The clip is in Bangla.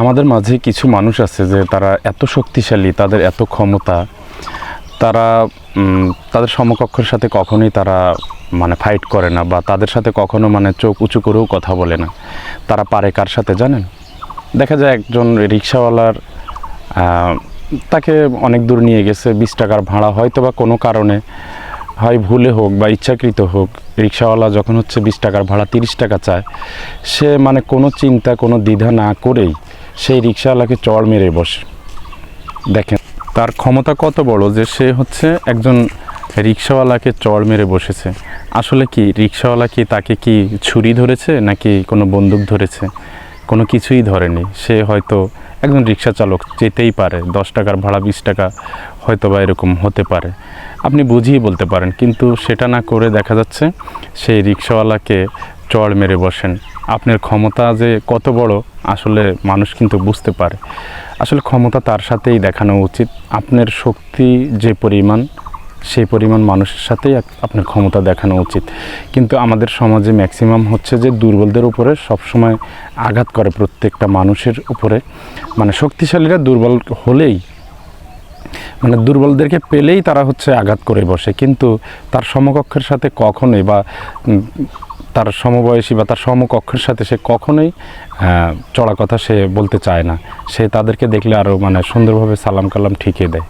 আমাদের মাঝে কিছু মানুষ আছে যে তারা এত শক্তিশালী, তাদের এত ক্ষমতা, তারা তাদের সমকক্ষের সাথে কখনোই তারা মানে ফাইট করে না বা তাদের সাথে কখনো মানে চোখ উঁচু করেও কথা বলে না। তারা পারে কার সাথে জানেন? দেখা যায় একজন রিক্সাওয়ালার তাকে অনেক দূর নিয়ে গেছে, বিশ টাকার ভাড়া হয়তো বা কোনো কারণে, হয় ভুলে হোক বা ইচ্ছাকৃত হোক, রিক্সাওয়ালা যখন হচ্ছে বিশ টাকার ভাড়া তিরিশ টাকা চায়, সে মানে কোনো চিন্তা, কোনো দ্বিধা না করেই সেই রিক্সাওয়ালাকে চড় মেরে বসে। দেখেন, তার ক্ষমতা কত বড় যে সে হচ্ছে একজন রিক্সাওয়ালাকে চড় মেরে বসেছে। আসলে কি রিক্সাওয়ালা কি তাকে কি ছুরি ধরেছে নাকি কোনো বন্দুক ধরেছে? কোনো কিছুই ধরেনি। সে হয়তো একজন রিক্সা চালক, যেতেই পারে, দশ টাকার ভাড়া, বিশ টাকা হয়তো বা এরকম হতে পারে। আপনি বুঝিয়ে বলতে পারেন, কিন্তু সেটা না করে দেখা যাচ্ছে সেই রিক্সাওয়ালাকে চড় মেরে বসেন। আপনার ক্ষমতা যে কত বড়, আসলে মানুষ কিন্তু বুঝতে পারে। আসলে ক্ষমতা তার সাথেই দেখানো উচিত। আপনার শক্তি যে পরিমাণ, সেই পরিমাণ মানুষের সাথেই আপনার ক্ষমতা দেখানো উচিত। কিন্তু আমাদের সমাজে ম্যাক্সিমাম হচ্ছে যে দুর্বলদের উপরে সবসময় আঘাত করে প্রত্যেকটা মানুষের উপরে। মানে শক্তিশালীরা দুর্বল হলেই মানে দুর্বলদেরকে পেলেই তারা হচ্ছে আঘাত করে বসে। কিন্তু তার সমকক্ষের সাথে কখনোই বা তার সমবয়সী বা তার সমকক্ষের সাথে সে কখনোই চড়া কথা সে বলতে চায় না। সে তাদেরকে দেখলে আরও মানে সুন্দরভাবে সালাম কালাম ঠিকিয়ে দেয়।